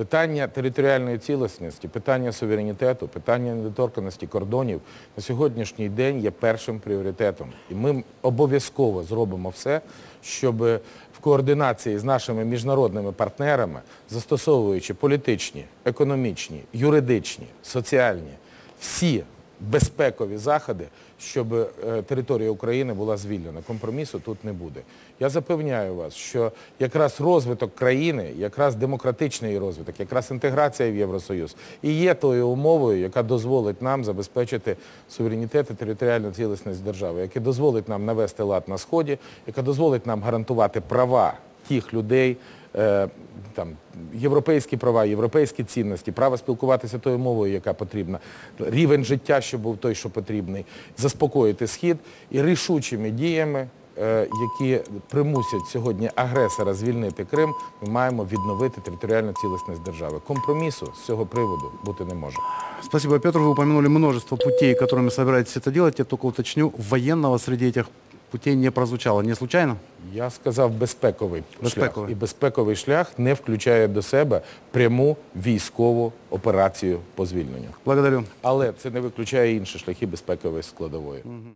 Питання територіальної цілісності, питання суверенітету, питання недоторканості кордонів на сьогоднішній день є першим пріоритетом. І ми обов'язково зробимо все, щоб в координації з нашими міжнародними партнерами, застосовуючи політичні, економічні, юридичні, соціальні, всі безпекові заходи, щоб е, територія України була звільнена. Компромісу тут не буде. Я запевняю вас, що якраз розвиток країни, якраз демократичний розвиток, якраз інтеграція в Євросоюз і є тою умовою, яка дозволить нам забезпечити суверенітет і територіальну цілісність держави, яка дозволить нам навести лад на Сході, яка дозволить нам гарантувати права тих людей, там, європейські права, європейські цінності, право спілкуватися тою мовою, яка потрібна, рівень життя, що був той, що потрібний, заспокоїти Схід і рішучими діями, е, які примусять сьогодні агресора звільнити Крим, ми маємо відновити територіальну цілісність держави. Компромісу з цього приводу бути не може. Спасибо, Петр. Вы упомянули множество путей, которыми собираетесь это делать. Я только уточню, военного среди этих путей не прозвучало. Не случайно? Я сказав безпековий, Безпековий. шлях. І безпековий шлях не включає до себе пряму військову операцію по звільненню. Благодарю. Але це не виключає інші шляхи безпекової складової.